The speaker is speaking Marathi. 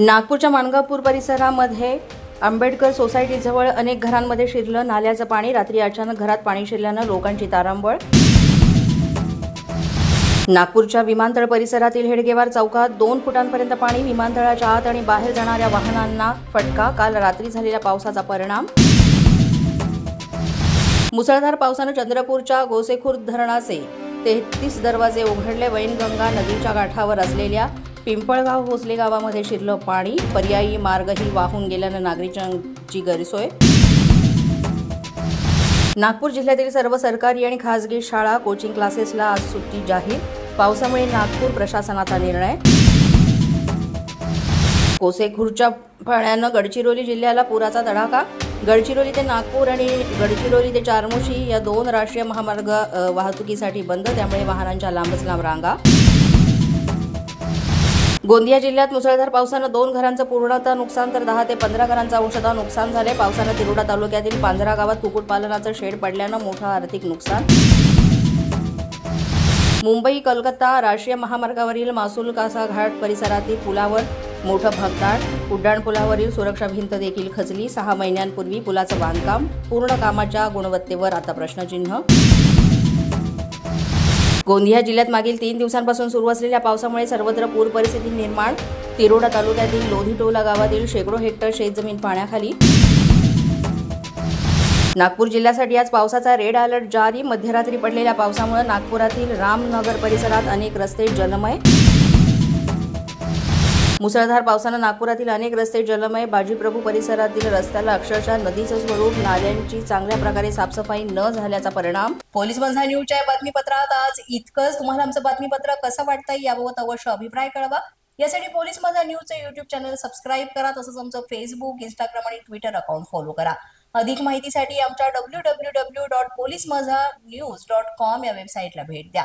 नागपूरच्या माणगापूर परिसरामध्ये आंबेडकर सोसायटीजवळ अनेक घरांमध्ये शिरलं नाल्याचं पाणी. रात्री अचानक घरात पाणी शिरल्यानं लोकांची तारांबळ. नागपूरच्या विमानतळ परिसरातील हेडगेवार चौकात दोन फुटांपर्यंत पाणी विमानतळाच्या आत आणि बाहेर जाणाऱ्या वाहनांना फटका. काल रात्री झालेल्या पावसाचा परिणाम. मुसळधार पावसानं चंद्रपूरच्या गोसेखुर्द धरणाचे तेहतीस दरवाजे उघडले. वैनगंगा नदीच्या गाठावर असलेल्या पिंपळगाव भोसले गावामध्ये शिरलं पाणी. पर्यायी मार्गही वाहून गेल्यानं नागरिकांची गैरसोय. नागपूर जिल्ह्यातील सर्व सरकारी आणि खासगी शाळा कोचिंग क्लासेसला आज सुट्टी जाहीर. पावसामुळे नागपूर प्रशासनाचा निर्णय. कोसेखुरच्या पाण्यानं गडचिरोली जिल्ह्याला पुराचा तडाखा. गडचिरोली ते नागपूर आणि गडचिरोली ते चारमोशी या दोन राष्ट्रीय महामार्ग वाहतुकीसाठी बंद त्यामुळे वाहनांच्या लांबच लांब रांगा. गोंदिया जिल्ह्यात मुसळधार पावसानं दोन घरांचं पूर्णतः नुकसान तर दहा ते पंधरा घरांचं अंशतः नुकसान झाले पावसानं तिरोडा तालुक्यातील पांझरा गावात कुक्कुटपालनाचं शेड पडल्यानं मोठं आर्थिक नुकसान. मुंबई कलकत्ता राष्ट्रीय महामार्गावरील मासूल कासा घाट परिसरातील पुलावर मोठं भगदाड उड्डाणपुलावरील सुरक्षा भिंत देखील खचली. सहा महिन्यांपूर्वी पुलाचं बांधकाम पूर्ण कामाच्या गुणवत्तेवर आता प्रश्नचिन्ह. गोंदिया जिल्ह्यात मागील तीन दिवसांपासून सुरू असलेल्या पावसामुळे सर्वत्र पूर परिस्थिती निर्माण. तिरोडा तालुक्यातील लोधीटोला गावातील शेकडो हेक्टर शेतजमीन पाण्याखाली. नागपूर जिल्ह्यासाठी आज पावसाचा रेड अलर्ट जारी. मध्यरात्री पडलेल्या पावसामुळे नागपुरातील रामनगर परिसरात अनेक रस्ते जलमय. मुसळधार पावसानं नागपुरातील अनेक रस्ते जलमय. बाजीप्रभू परिसरातील रस्त्याला अक्षरशः नदीचं स्वरूप नाल्यांची चांगल्या प्रकारे साफसफाई न झाल्याचा परिणाम. पोलीस बंधा न्यूजच्या या बातमीपत्रात आज इतकंच. तुम्हाला आमचं बातमीपत्र कसं वाटतं याबाबत अवश्य अभिप्राय कळवा. यासाठी पोलीस माझा न्यूजचं युट्यूब चॅनल सबस्क्राईब करा तसंच आमचं फेसबुक इंस्टाग्राम आणि ट्विटर अकाउंट फॉलो करा. अधिक माहितीसाठी आमच्या W W W dot police Majha news dot com या वेबसाईटला भेट द्या.